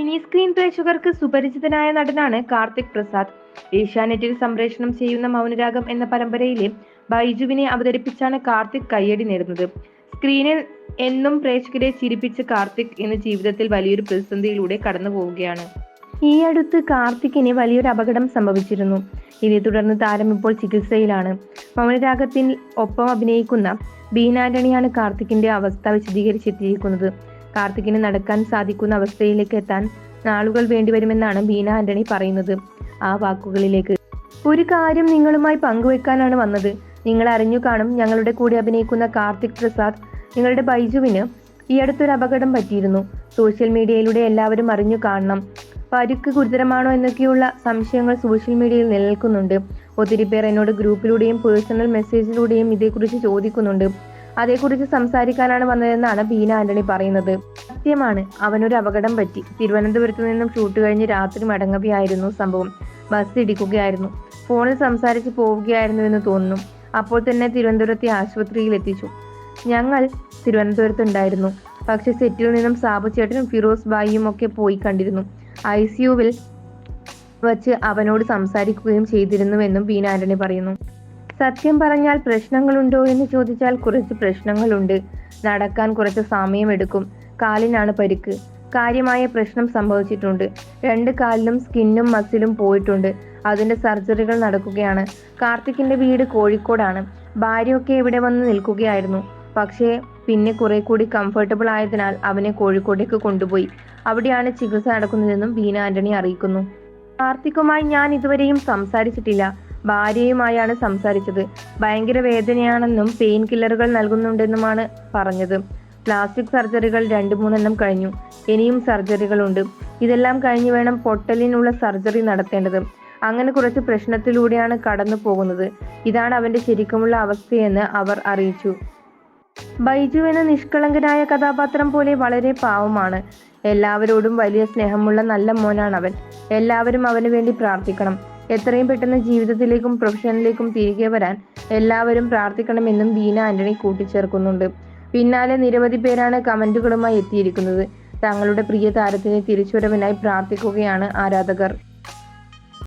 Mini screen പ്രേക്ഷകർക്ക് സുപരിചിതനായ നടനാണ് കാർത്തിക് പ്രസാദ്. ഏഷ്യാനെറ്റിൽ സംപ്രേഷണം ചെയ്യുന്ന മൗനരാഗം എന്ന പരമ്പരയിലെ ബൈജുവിനെ അവതരിപ്പിച്ചാണ് കാർത്തിക് കയ്യടി നേടുന്നത്. സ്ക്രീനിൽ എന്നും പ്രേക്ഷകരെ ചിരിപ്പിച്ച കാർത്തിക് ഇന്ന് ജീവിതത്തിൽ വലിയൊരു പ്രതിസന്ധിയിലൂടെ കടന്നു പോവുകയാണ്. ഈ അടുത്ത് കാർത്തിക്കിന് വലിയൊരു അപകടം സംഭവിച്ചിരുന്നു. ഇതേ തുടർന്ന് താരം ഇപ്പോൾ ചികിത്സയിലാണ്. മൗനരാഗത്തിൽ ഒപ്പം അഭിനയിക്കുന്ന ബീന ആന്റണിയാണ് കാർത്തിക്കിന്റെ അവസ്ഥ വിശദീകരിച്ചെത്തിയിരിക്കുന്നത്. കാർത്തിക്കിന് നടക്കാൻ സാധിക്കുന്ന അവസ്ഥയിലേക്ക് എത്താൻ നാളുകൾ വേണ്ടിവരുമെന്നാണ് ബീന ആന്റണി പറയുന്നത്. ആ വാക്കുകളിലേക്ക് ഒരു കാര്യം നിങ്ങളുമായി പങ്കുവെക്കാനാണ് വന്നത്. നിങ്ങൾ അറിഞ്ഞു കാണും ഞങ്ങളുടെ കൂടെ അഭിനയിക്കുന്ന കാർത്തിക് പ്രസാദ് നിങ്ങളുടെ ബൈജുവിന് ഈ അടുത്തൊരു അപകടം പറ്റിയിരുന്നു. സോഷ്യൽ മീഡിയയിലൂടെ എല്ലാവരും അറിഞ്ഞു കാണണം. പരുക്ക് ഗുരുതരമാണോ എന്നൊക്കെയുള്ള സംശയങ്ങൾ സോഷ്യൽ മീഡിയയിൽ നിലനിൽക്കുന്നുണ്ട്. ഒത്തിരി പേർ എന്നോട് ഗ്രൂപ്പിലൂടെയും പേഴ്സണൽ മെസ്സേജിലൂടെയും ഇതേക്കുറിച്ച് ചോദിക്കുന്നുണ്ട്. അതേക്കുറിച്ച് സംസാരിക്കാനാണ് വന്നതെന്നാണ് ബീന ആന്റണി പറയുന്നത്. സത്യമാണ് അവനൊരു അപകടം പറ്റി. തിരുവനന്തപുരത്ത് നിന്നും ഷൂട്ട് കഴിഞ്ഞ് രാത്രി മടങ്ങുകയായിരുന്നു സംഭവം. ബസ് ഇടിക്കുകയായിരുന്നു. ഫോണിൽ സംസാരിച്ച് പോവുകയായിരുന്നു എന്ന് തോന്നുന്നു. അപ്പോൾ തന്നെ തിരുവനന്തപുരത്തെ ആശുപത്രിയിൽ എത്തിച്ചു. ഞങ്ങൾ തിരുവനന്തപുരത്തുണ്ടായിരുന്നു. പക്ഷെ സെറ്റിൽ നിന്നും സാബു ചേട്ടനും ഫിറോസ് ബായിയും ഒക്കെ പോയി കണ്ടിരുന്നു. ഐ സിയുവിൽ വച്ച് അവനോട് സംസാരിക്കുകയും ചെയ്തിരുന്നുവെന്നും ബീന ആന്റണി പറയുന്നു. സത്യം പറഞ്ഞാൽ പ്രശ്നങ്ങളുണ്ടോ എന്ന് ചോദിച്ചാൽ കുറച്ച് പ്രശ്നങ്ങളുണ്ട്. നടക്കാൻ കുറച്ച് സമയമെടുക്കും കാലിനാണ് പരിക്ക്. കാര്യമായ പ്രശ്നം സംഭവിച്ചിട്ടുണ്ട്. രണ്ട് കാലിലും സ്കിന്നും മസിലും പോയിട്ടുണ്ട്. അതിന്റെ സർജറികൾ നടക്കുകയാണ്. കാർത്തിക്കിന്റെ വീട് കോഴിക്കോടാണ്. ഭാര്യയൊക്കെ ഇവിടെ വന്ന് നിൽക്കുകയായിരുന്നു. പക്ഷേ പിന്നെ കുറെ കൂടി കംഫർട്ടബിൾ ആയതിനാൽ അവനെ കോഴിക്കോട്ടേക്ക് കൊണ്ടുപോയി. അവിടെയാണ് ചികിത്സ നടക്കുന്നതെന്നും ബീന ആന്റണി അറിയിക്കുന്നു. കാർത്തിക്കുമായി ഞാൻ ഇതുവരെയും സംസാരിച്ചിട്ടില്ല. ഭാര്യയുമായാണ് സംസാരിച്ചത്. ഭയങ്കര വേദനയാണെന്നും പെയിൻ കില്ലറുകൾ നൽകുന്നുണ്ടെന്നുമാണ് പറഞ്ഞത്. പ്ലാസ്റ്റിക് സർജറികൾ രണ്ട് മൂന്നെണ്ണം കഴിഞ്ഞു. ഇനിയും സർജറികളുണ്ട്. ഇതെല്ലാം കഴിഞ്ഞു വേണം പൊട്ടലിനുള്ള സർജറി നടത്തേണ്ടത്. അങ്ങനെ കുറച്ച് പ്രശ്നത്തിലൂടെയാണ് കടന്നു പോകുന്നത്. ഇതാണ് അവന്റെ ശരിക്കുമുള്ള അവസ്ഥയെന്ന് അവർ അറിയിച്ചു. ബൈജു എന്ന നിഷ്കളങ്കനായ കഥാപാത്രം പോലെ വളരെ പാവമാണ്. എല്ലാവരോടും വലിയ സ്നേഹമുള്ള നല്ല മോനാണ് അവൻ എല്ലാവരും അവന് വേണ്ടി പ്രാർത്ഥിക്കണം. എത്രയും പെട്ടെന്ന് ജീവിതത്തിലേക്കും പ്രൊഫഷനിലേക്കും തിരികെ വരാൻ എല്ലാവരും പ്രാർത്ഥിക്കണമെന്നും ബീന ആന്റണി കൂട്ടിച്ചേർക്കുന്നുണ്ട്. പിന്നാലെ നിരവധി പേരാണ് കമന്റുകളുമായി എത്തിയിരിക്കുന്നത്. തങ്ങളുടെ പ്രിയ താരത്തിന് തിരിച്ചുവരവിനായി പ്രാർത്ഥിക്കുകയാണ് ആരാധകർ.